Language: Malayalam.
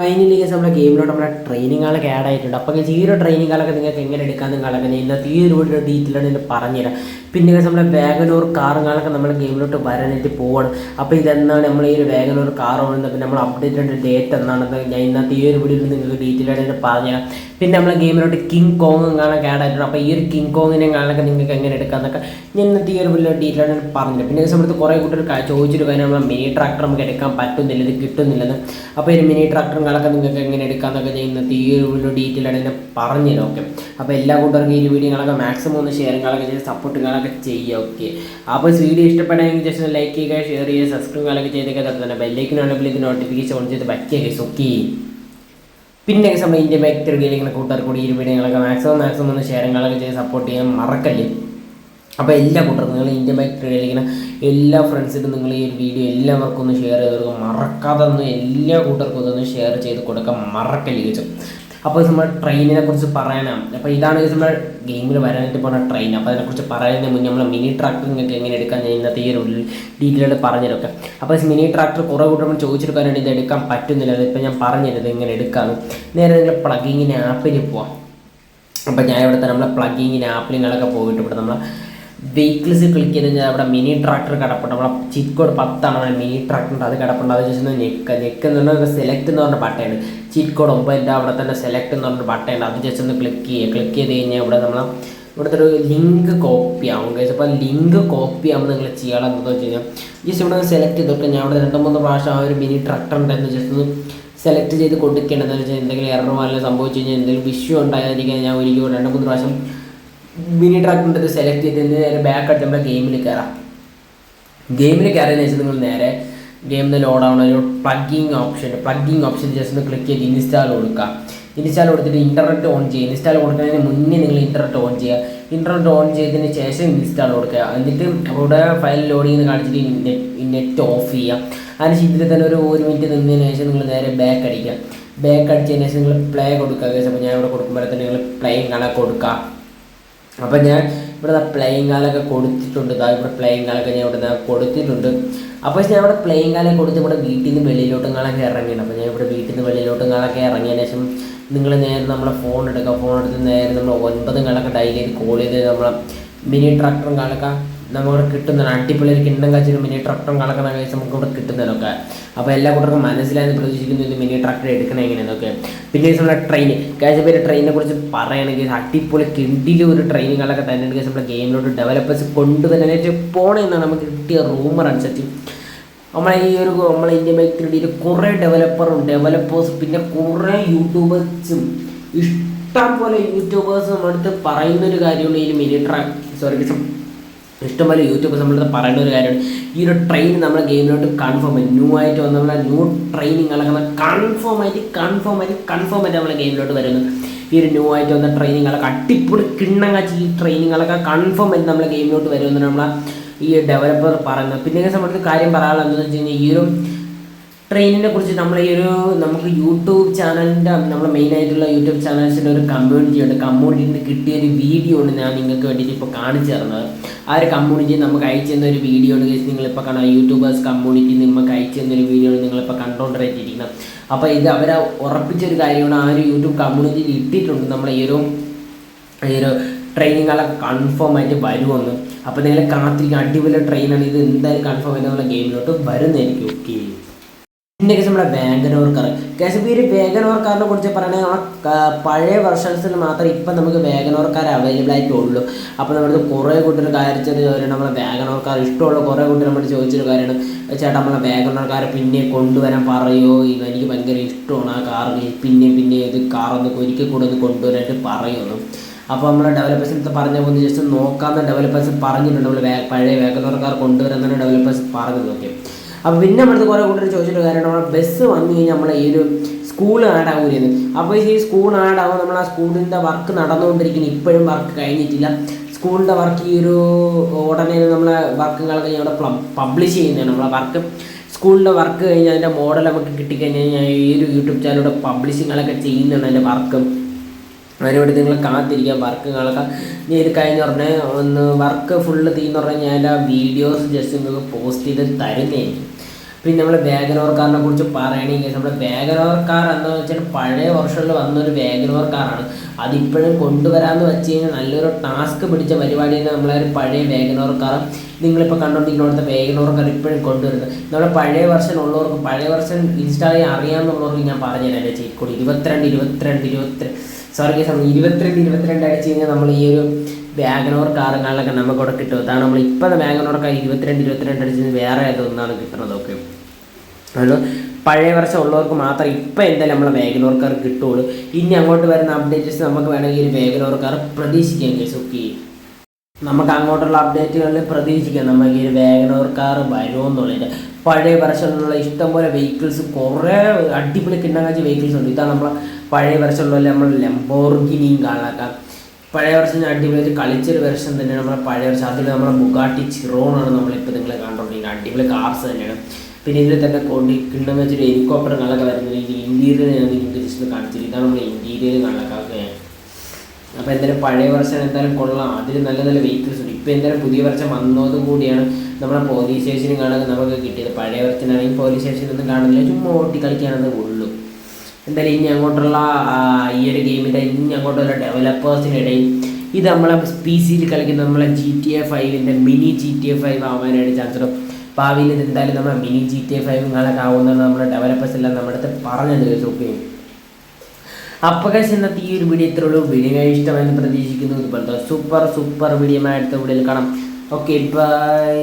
ഫൈനലി കേസ് നമ്മുടെ ഗെയിമിലോട്ട് നമ്മുടെ ട്രെയിനിങ്ങുകളൊക്കെ ആഡ് ആയിട്ടുണ്ട്. അപ്പോൾ ഈ ഒരു ട്രെയിനിങ്ങുകളൊക്കെ നിങ്ങൾക്ക് എങ്ങനെ എടുക്കാൻ നിങ്ങളൊക്കെ ഇന്നത്തെ ഈ ഒരു വീഡിയോ ഡീറ്റെയിലാണ് ഞാൻ പറഞ്ഞുതരാം. പിന്നെ നമ്മുടെ വാഗനൂർ കാറുകളൊക്കെ നമ്മൾ ഗെയിമിലോട്ട് വരാനായിട്ട് പോവാണ്. അപ്പോൾ ഇതെന്നാണ് നമ്മൾ ഈ ഒരു വാഗനൂർ കാർ ഓടുന്നത് പിന്നെ നമ്മൾ അപ്ഡേറ്റ് ഡേറ്റ് എന്നാണെന്ന് ഞാൻ ഇന്നത്തെ ഈ ഒരു വീഡിയോയിൽ നിങ്ങൾക്ക് ഡീറ്റെയിൽ ആയിട്ട് പറഞ്ഞുതരാം. പിന്നെ നമ്മൾ ഗെയിമിലോട്ട് കിങ് കോങ്ങും കാണാൻ കേടായിട്ടുണ്ട് അപ്പോൾ ഈ ഒരു കിങ് കോങ്ങിനെ കാണാനൊക്കെ നിങ്ങൾക്ക് എങ്ങനെ എടുക്കാമെന്നൊക്കെ ഞാൻ ഇന്നത്തെ ഈ ഒരു വീഡിയോ ഡീറ്റെയിൽ ആയിട്ട് പറഞ്ഞിട്ടുണ്ട് പിന്നെ സമയത്ത് കുറേ കൂട്ടർ ചോദിച്ചിട്ട് കാര്യം നമ്മൾ മിനി ട്രാക്ടർ നമുക്ക് എടുക്കാൻ പറ്റുന്നില്ല ഇത് കിട്ടുന്നില്ലെന്ന്. അപ്പോൾ ഈ മിനി ട്രാക്ടറും കാണാനൊക്കെ നിങ്ങൾക്ക് എങ്ങനെ എടുക്കാമെന്നൊക്കെ ഞാൻ ഇന്നത്തെ ഈ ഒരു വീഡിയോ ഡീറ്റെയിൽ ആയിട്ട് പറഞ്ഞുതരാം ഓക്കെ അപ്പോൾ എല്ലാ കൂട്ടർക്കും ഈ വീഡിയോകളൊക്കെ മാക്സിമം ഒന്ന് ഷെയർ ഷെയറിങ്ങളൊക്കെ ചെയ്ത് സപ്പോർട്ടുകളൊക്കെ ചെയ്യുക ഓക്കെ അപ്പോൾ വീഡിയോ ഇഷ്ടപ്പെടാമെങ്കിൽ ജസ്റ്റ് ലൈക്ക് ചെയ്യുക ഷെയർ ചെയ്യുക സബ്സ്ക്രൈബ് അല്ലെങ്കിൽ ചെയ്തൊക്കെ തന്നെ ബെല്ലൈക്കിനാണെങ്കിൽ ഇത് നോട്ടിഫിക്കേഷൻ ഓൺ ചെയ്ത് പറ്റിയ കേസ് ഓക്കെ പിന്നെ സമയം ഇന്ത്യ ബാക്ക് തിരികെ ഇങ്ങനെ കൂട്ടുകാർ കൂടി ഈ വീഡിയോകളൊക്കെ മാക്സിമം മാക്സിമം ഒന്ന് ഷെയറുകളൊക്കെ ചെയ്ത് സപ്പോർട്ട് ചെയ്യാൻ മറക്കല്ലേ? അപ്പോൾ എല്ലാ കൂട്ടർക്കും നിങ്ങൾ ഇന്ത്യ ബാക്ക് ട്രേഡിലിങ്ങനെ എല്ലാ ഫ്രണ്ട്സിനും നിങ്ങൾ ഈ ഒരു വീഡിയോ എല്ലാവർക്കും ഒന്ന് ഷെയർ ചെയ്ത് കൊടുക്കുക. മറക്കാതെ ഒന്ന് എല്ലാ കൂട്ടർക്കും ഒന്ന് ഷെയർ ചെയ്ത് കൊടുക്കാൻ മറക്കല്ലേ ചോദിച്ചു അപ്പോൾ നമ്മൾ ട്രെയിനിനെ കുറിച്ച് പറയാനാണ് അപ്പോൾ ഇതാണ് നമ്മൾ ഗെയിമിൽ വരാനായിട്ട് പോകുന്ന ട്രെയിൻ അപ്പോൾ അതിനെക്കുറിച്ച് പറയുന്നതിന് മുന്നേ നമ്മൾ മിനി ട്രാക്ടർ ഒക്കെ എങ്ങനെ എടുക്കാൻ ഞാൻ ഇന്നത്തെ ഈ ഒരു ഡീറ്റെയിൽ പറഞ്ഞിരൊക്കെ അപ്പോൾ മിനി ട്രാക്ടർ കുറേ കൂട്ടം നമ്മൾ ചോദിച്ചെടുക്കാനായിട്ട് ഇത് എടുക്കാൻ പറ്റുന്നില്ല. അതിപ്പോൾ ഞാൻ പറഞ്ഞിരുന്നത് ഇങ്ങനെ എടുക്കാമെന്ന് നേരെ നിങ്ങൾ പ്ലഗിങ്ങിന് ആപ്പിൽ പോവാം. അപ്പോൾ ഞാൻ ഇവിടെ നമ്മളെ പ്ലഗിങ്ങിന് ആപ്പിലുകളൊക്കെ പോയിട്ട് ഇവിടെ നമ്മൾ വെഹിക്കിൾസ് ക്ലിക്ക് ചെയ്ത് കഴിഞ്ഞാൽ അവിടെ മിനി ട്രാക്ടർ കിടപ്പുണ്ട്. അവിടെ ചിറ്റ് കോഡ് പത്താണ് അവിടെ മിനി ട്രാക്ടർ ഉണ്ട്. അത് കിടപ്പുണ്ട്. അത് ജസ്റ്റ് ഞെക്ക നെക്ക് എന്ന് പറഞ്ഞാൽ സെലക്ട് എന്ന് പറഞ്ഞ ബട്ടയുണ്ട് ചിറ്റ് കോഡ് ഒമ്പതിന്റെ അവിടെ തന്നെ സെലക്ട് എന്ന് പറഞ്ഞ ബട്ടയുണ്ട് അത് ജസ്റ്റ് ഒന്ന് ക്ലിക്ക് ചെയ്യുക. ക്ലിക്ക് ചെയ്ത് കഴിഞ്ഞാൽ ഇവിടെ നമ്മൾ ഇവിടുത്തെ ഒരു ലിങ്ക് കോപ്പി ആവും. കഴിച്ചു അപ്പോൾ ലിങ്ക് കോപ്പി ആകുമ്പോൾ നിങ്ങൾ ചെയ്യണം എന്താണെന്ന് വെച്ച് കഴിഞ്ഞാൽ ജസ്റ്റ് ഇവിടെ നിന്ന് സെലക്ട് ചെയ്തിട്ട് ഞാൻ അവിടെ രണ്ട് മൂന്ന് പ്രാവശ്യം ആ ഒരു മിനി ട്രാക്ടർ ഉണ്ടായിരുന്നു ജസ്റ്റ് ഒന്ന് സെലക്ട് ചെയ്ത് കൊടുക്കേണ്ടതെന്ന് വെച്ചാൽ എന്തെങ്കിലും എറർ വല്ല സംഭവിച്ചു കഴിഞ്ഞാൽ എന്തെങ്കിലും വിഷയം ഉണ്ടായിരിക്കാൻ ഞാൻ ഒരിക്കലും രണ്ട് മൂന്ന് പ്രാവശ്യം മിനി ട്രാക്ടറിന്റെ സെലക്ട് ചെയ്ത് നേരെ ബാക്ക് അടിച്ച് നമ്മുടെ ഗെയിമിൽ കയറാം ഗെയിമിൽ കയറിയെന്ന് വെച്ചാൽ നിങ്ങൾ നേരെ ഗെയിമിൽ ലോഡ് ആവണ ഒരു plugin option plugin option just ഒന്ന് ക്ലിക്ക് ചെയ്ത് ഇൻസ്റ്റാൾ കൊടുക്കുക. ഇൻസ്റ്റാൾ കൊടുത്തിട്ട് ഇന്റർനെറ്റ് ഓൺ ചെയ്യുക. ഇൻസ്റ്റാൾ കൊടുക്കുന്നതിന് മുന്നേ നിങ്ങൾ ഇന്റർനെറ്റ് ഓൺ ചെയ്യുക. ഇന്റർനെറ്റ് ഓൺ ചെയ്തതിന് ശേഷം ഇൻസ്റ്റാൾ കൊടുക്കുക. എന്നിട്ട് അവിടെ ഫയൽ ലോഡ് ചെയ്യുന്ന കാണിച്ചിട്ട് നെറ്റ് നെറ്റ് ഓഫ് ചെയ്യുക. അതിന് ഇതിൽ തന്നെ ഒരു ഒരു മിനിറ്റ് നിന്നതിന് ശേഷം നിങ്ങൾ നേരെ ബാക്ക് അടിക്കുക. ബാക്ക് അടിച്ചതിന് ശേഷം നിങ്ങൾ പ്ലേ കൊടുക്കുക. അപ്പോൾ ഞാൻ ഇവിടെ കൊടുക്കുമ്പോൾ തന്നെ നിങ്ങൾ പ്ലേയും കണക്ക് കൊടുക്കുക. അപ്പം ഞാൻ ഇവിടുന്ന് പ്ലേയിങ് കാലൊക്കെ കൊടുത്തിട്ടുണ്ട്. ഇതാ ഇവിടെ പ്ലേയിങ് കാലൊക്കെ ഞാൻ ഇവിടുന്ന് കൊടുത്തിട്ടുണ്ട്. അപ്പോൾ ഞാൻ ഇവിടെ പ്ലേയിങ് കാലം കൊടുത്ത് ഇവിടെ വീട്ടിൽ നിന്ന് വെളിയിലോട്ടും കാലൊക്കെ ഇറങ്ങിയാണ് അപ്പോൾ ഞാൻ ഇവിടെ വീട്ടിൽ നിന്ന് വെളിയിലോട്ടും കാലൊക്കെ ഇറങ്ങിയതിന് ശേഷം നിങ്ങൾ നേരെ നമ്മളെ ഫോൺ എടുക്കുക. ഫോൺ എടുത്ത് നേരെ നമ്മൾ ഒൻപതും കാലൊക്കെ ഡയൽ ചെയ്ത് കോൾ ചെയ്ത് നമ്മളെ മിനി ട്രാക്ടറും കാലൊക്കെ നമുക്ക് കിട്ടുന്നതാണ്. അടിപൊളി ഒരു കിണ്ണം കാച്ചിന് മിനി ട്രാക്ടറും കളക്കുന്ന കഴിച്ച് നമുക്ക് ഇവിടെ കിട്ടുന്നതൊക്കെ അപ്പോൾ എല്ലാ കൂട്ടർക്കും മനസ്സിലായെന്ന് പ്രതീക്ഷിക്കുന്നു ഇത് മിനി ട്രാക്ടർ എടുക്കണം എങ്ങനെയെന്നൊക്കെ. പിന്നെ നമ്മുടെ ട്രെയിൻ കാശ് പേര് ട്രെയിനിനെ കുറിച്ച് പറയുകയാണെങ്കിൽ അടിപൊളി കിണ്ടിയിൽ ഒരു ട്രെയിനുകളൊക്കെ തന്നെ കേസ് നമ്മുടെ ഗെയിമിലോട്ട് ഡെവലപ്പേഴ്സ് കൊണ്ടുവരാനായിട്ട് പോകണമെന്നാണ് നമുക്ക് കിട്ടിയ റൂമർ അനുസരിച്ച്. നമ്മളെ ഈ ഒരു നമ്മളെ ഇന്ത്യ ബൈക്ക് കുറേ ഡെവലപ്പറും ഡെവലപ്പേഴ്സ് പിന്നെ കുറേ യൂട്യൂബേഴ്സും ഇഷ്ടം പോലെ യൂട്യൂബേഴ്സ് നമ്മളടുത്ത് പറയുന്ന ഒരു കാര്യമാണ് ഈ മിനി ട്രാക്ക് സോറി ഇഷ്ടംപോലെ യൂട്യൂബ് നമ്മളടുത്ത് പറയേണ്ട ഒരു കാര്യമാണ്. ഈ ഒരു ട്രെയിൻ നമ്മുടെ ഗെയിമിലോട്ട് കൺഫേം ആയി ന്യൂ ആയിട്ട് വന്ന നമ്മളെ ന്യൂ ട്രെയിനിങ് അളക്കുന്ന കൺഫേം ആയിട്ട് കൺഫേം ആയിട്ട് കൺഫേം ആയിട്ട് നമ്മളെ ഗെയിമിലോട്ട് വരുന്നത് ഈ ഒരു ന്യൂ ആയിട്ട് വന്ന ട്രെയിനിങ്ങളൊക്കെ അടിപൊളി കാച്ച് ഈ ട്രെയിനിങ്ങളൊക്കെ കൺഫേം ആയിട്ട് നമ്മളെ ഗെയിമിലോട്ട് വരുമെന്ന് നമ്മളെ ഈ ഡെവലപ്പർ പറയുന്നത്. പിന്നെ സംബന്ധിച്ച് കാര്യം പറയാനുള്ളത് എന്താണെന്ന് വെച്ച് കഴിഞ്ഞാൽ ഈ ഒരു ട്രെയിനിനെ കുറിച്ച് നമ്മൾ ഈ ഒരു നമുക്ക് യൂട്യൂബ് ചാനലിന്റെ മെയിൻ ആയിട്ടുള്ള യൂട്യൂബ് ചാനൽസിന്റെ ഒരു കമ്മ്യൂണിറ്റി ഉണ്ട്. കമ്മ്യൂണിറ്റിയിൽ കിട്ടിയ ഒരു വീഡിയോ ഉണ്ട് ഞാൻ നിങ്ങൾക്ക് വേണ്ടിയിട്ട് ഇപ്പോൾ കാണിച്ചു തരുന്നത്. ആ ഒരു കമ്മ്യൂണിറ്റി നമുക്ക് അയച്ചു തന്ന ഒരു വീഡിയോ ഉണ്ട്. നിങ്ങളിപ്പോൾ കാണാം യൂട്യൂബേഴ്സ് കമ്മ്യൂണിറ്റി നമുക്ക് അയച്ചു തന്ന ഒരു വീഡിയോ ആണ് നിങ്ങളിപ്പോൾ കണ്ടുകൊണ്ടിരിക്കുന്നത് അപ്പോൾ ഇത് അവരെ ഉറപ്പിച്ചൊരു കാര്യമാണ് ആ ഒരു യൂട്യൂബ് കമ്മ്യൂണിറ്റിയിൽ ഇട്ടിട്ടുണ്ട്. നമ്മൾ ഈ ഒരു ഈ ഒരു ട്രെയിനിങ്ങളൊക്കെ കൺഫേം ആയിട്ട് വരുമെന്ന് അപ്പോൾ നിങ്ങൾ കാത്തിരിക്കുക അടിപൊളി ട്രെയിനാണ് ഇത് എന്തായാലും കൺഫേം ആയിട്ട് ഗെയിമിലോട്ട് വരുന്നതായിരിക്കും. ഓക്കെ പിന്നെ കേസ് നമ്മുടെ വാഗനോർ കാർ കേസ് ഇപ്പോൾ ഈ ഒരു വാഗനോർ കാറിനെ കുറിച്ച് പറയുകയാണെങ്കിൽ ആ പഴയ വെർഷൻസിൽ മാത്രമേ ഇപ്പം നമുക്ക് വാഗനോർ കാർ അവൈലബിൾ ആയിട്ടുള്ളൂ. അപ്പോൾ നമ്മുടെ കുറേ കൂട്ടർ കാര്യത്തിന് ചോദ്യം നമ്മളെ വാഗനോർ കാർ ഇഷ്ടമുള്ള കുറേ കൂട്ടർ നമ്മൾ ചോദിച്ചൊരു കാര്യമാണ്. ചേട്ടാ നമ്മളെ വാഗനോർ കാർ പിന്നെ കൊണ്ടുവരാൻ പറയുമോ എനിക്ക് ഭയങ്കര ഇഷ്ടമാണ് ആ കാർ. പിന്നെ പിന്നെ ഇത് കാറൊന്ന് ഒരിക്കൽ കൂടെ ഒന്ന് കൊണ്ടുവരാനായിട്ട് പറയുമെന്ന് അപ്പോൾ നമ്മൾ ഡെവലപ്പേഴ്സിനടുത്ത് പറഞ്ഞ പോകുന്ന ജസ്റ്റ് നോക്കാമെന്ന് ഡെവലപ്പേഴ്സ് പറഞ്ഞിട്ടുണ്ട്. നമ്മൾ പഴയ വേഗനോർ കാർ കൊണ്ടുവരാമെന്നാണ് ഡെവലപ്പേഴ്സ് പറഞ്ഞത് ഓക്കെ അപ്പോൾ പിന്നെ നമ്മളടുത്ത് കുറേ കൂട്ടർ ചോദിച്ചിട്ട് കാര്യം നമ്മുടെ ബസ് വന്നു കഴിഞ്ഞാൽ നമ്മളെ ഈ ഒരു സ്കൂൾ ആഡ് ആകൂലെന്ന് അപ്പോൾ ഈ സ്കൂൾ ആഡ് ആകുമ്പോൾ നമ്മൾ ആ സ്കൂളിന്റെ വർക്ക് നടന്നുകൊണ്ടിരിക്കുന്നു ഇപ്പോഴും വർക്ക് കഴിഞ്ഞിട്ടില്ല. സ്കൂളിന്റെ വർക്ക് ഈ ഒരു ഉടനെ നമ്മളെ വർക്കുകളൊക്കെ അവിടെ പബ്ലിഷ് ചെയ്യുന്നതാണ് നമ്മളെ വർക്ക് സ്കൂളിന്റെ വർക്ക് കഴിഞ്ഞാൽ അതിന്റെ മോഡൽ നമുക്ക് കിട്ടിക്കഴിഞ്ഞാൽ ഞാൻ ഈ ഒരു യൂട്യൂബ് ചാനലിലൂടെ പബ്ലിഷിങ്ങളൊക്കെ ചെയ്യുന്നതാണ് അതിന്റെ വർക്ക് അതിനോട് നിങ്ങൾ കാത്തിരിക്കാം വർക്കുകളൊക്കെ ഞാൻ ഇത് കഴിഞ്ഞ് പറഞ്ഞാൽ ഒന്ന് വർക്ക് ഫുള്ള് തീന്ന് പറഞ്ഞാൽ ഞാൻ ആ വീഡിയോസ് ജസ്റ്റ് നിങ്ങൾക്ക് പോസ്റ്റ് ചെയ്ത് തരുന്നതായിരിക്കും. പിന്നെ നമ്മൾ വാഗനോർ കാറിനെ കുറിച്ച് പറയണമെങ്കിൽ നമ്മൾ വാഗനോർ കാർ എന്ന് വെച്ചാൽ പഴയ വർഷങ്ങളിൽ വന്നൊരു വാഗനോർ കാറാണ് അതിപ്പോഴും കൊണ്ടുവരാമെന്ന് വെച്ച് കഴിഞ്ഞാൽ നല്ലൊരു ടാസ്ക് പിടിച്ച പരിപാടിയാണ് നമ്മളെ ഒരു പഴയ വാഗനോർ കാർ നിങ്ങളിപ്പോൾ കണ്ടുകൊണ്ടിരിക്കുന്ന വേഗനോർ കാർ ഇപ്പോഴും കൊണ്ടുവരുന്നത്. നമ്മുടെ പഴയ വർഷൻ ഉള്ളവർക്ക് പഴയ വർഷൻ ഇൻസ്റ്റാൾ ചെയ്യാൻ അറിയാമെന്നുള്ളവർക്ക് ഞാൻ പറഞ്ഞുതരാം എന്റെ ചേക്കോട്. ഇരുപത്തിരണ്ട് ഇരുപത്തിരണ്ട് ഇരുപത്തിരണ്ട് സോറി ഇരുപത്തിരണ്ട് ഇരുപത്തിരണ്ട് അടിച്ച് കഴിഞ്ഞാൽ നമ്മൾ ഈ ഒരു വാഗനോർ കാറുകളിലൊക്കെ നമുക്ക് ഇവിടെ കിട്ടും. അതാണ് നമ്മൾ ഇപ്പോഴത്തെ വാഗനോർ കാർ ഇരുപത്തിരണ്ട് ഇരുപത്തിരണ്ട് അടിച്ച് വേറെ ഏതൊന്നാണ് കിട്ടുന്നതൊക്കെ അതുകൊണ്ട് പഴയ വർഷം ഉള്ളവർക്ക് മാത്രം ഇപ്പം എന്തായാലും നമ്മളെ വേഗനോർ കാർ കിട്ടുള്ളൂ. ഇനി അങ്ങോട്ട് വരുന്ന അപ്ഡേറ്റ്സ് നമുക്ക് വേണമെങ്കിൽ ഒരു വേഗനോർ കാർ പ്രതീക്ഷിക്കാം കേസ് ഓക്കെ. നമുക്ക് അങ്ങോട്ടുള്ള അപ്ഡേറ്റുകളിൽ പ്രതീക്ഷിക്കാം. നമുക്ക് ഈ വേഗനോർ കാർ വരുമെന്നുള്ളത് പഴയ വർഷങ്ങളിലുള്ള ഇഷ്ടംപോലെ വെഹിക്കിൾസ് കുറേ അടിപൊളി കിണ്ണങ്ങാച്ചി വെഹിക്കിൾസ് ഉണ്ട്. ഇതാണ് നമ്മളെ പഴയ വർഷമുള്ള നമ്മൾ ലംബോർഗിനിയും കാണാക്കാം പഴയ വർഷം അടിപൊളിയായിട്ട് അടിപൊളി കളിച്ചൊരു വെർഷൻ തന്നെയാണ് നമ്മുടെ പഴയ വർഷം അതിൽ നമ്മുടെ ബുഗാട്ടി ചിറോണാണ് നമ്മളിപ്പോൾ നിങ്ങൾ കണ്ടുകൊണ്ടിരിക്കുന്നത് അടിപൊളി കാർസ് തന്നെയാണ്. പിന്നെ ഇതിൽ തന്നെ കൊണ്ടി കിണ്ണം വെച്ചൊരു ഹെലികോപ്റ്റർ കാണാൻ വരുന്നത് ഇന്ത്യയിൽ ഞാൻ നിങ്ങൾക്ക് ജസ്റ്റ് കാണിച്ചില്ല ഇതാണ് നമ്മൾ ഇന്റീരിയർ കാണാൻ അപ്പോൾ എന്തായാലും പഴയ വർഷം എന്തായാലും കൊള്ളാം. അതിൽ നല്ല നല്ല വെഹിക്കിൾസ് ഉണ്ട്. ഇപ്പോൾ എന്തായാലും പുതിയ വർഷം വന്നതുകൂടിയാണ് നമ്മുടെ പോലീസ് സ്റ്റേഷനും കാണാൻ നമുക്ക് കിട്ടിയത്. പഴയ വർഷത്തിനാണെങ്കിൽ പോലീസ് സ്റ്റേഷനൊന്നും കാണുന്നില്ല. ചുമ്മാ ഓട്ടി കളിക്കാനത് ഉള്ളൂ. എന്തായാലും ഇനി അങ്ങോട്ടുള്ള ഈ ഒരു ഗെയിമിന്റെ ഇനി അങ്ങോട്ടുള്ള ഡെവലപ്പേഴ്സിനിടയിൽ ഇത് നമ്മളെ പി സിയിൽ കളിക്കുന്ന നമ്മളെ G T A ഫൈവിന്റെ mini G T A five ആവാനായിട്ട് ചാൻസ് ഉണ്ട് ഭാവിയിൽ ഇത് എന്തായാലും നമ്മളെ മിനി ജി ടി എ ഫൈവുകളൊക്കെ ആവുന്നതാണ് നമ്മുടെ ഡെവലപ്പേഴ്സ് എല്ലാം നമ്മുടെ അടുത്ത് പറഞ്ഞത് ഓക്കെ അപ്പകാശ് ഇന്നത്തെ ഈ ഒരു വീഡിയോ ഇത്രയുള്ളൂ വീഡിയോ ഇഷ്ടമെന്ന് പ്രതീക്ഷിക്കുന്നു. ഇതുപോലത്തെ സൂപ്പർ സൂപ്പർ വീഡിയോ അടുത്ത വീഡിയോയിൽ കാണാം. Okay bye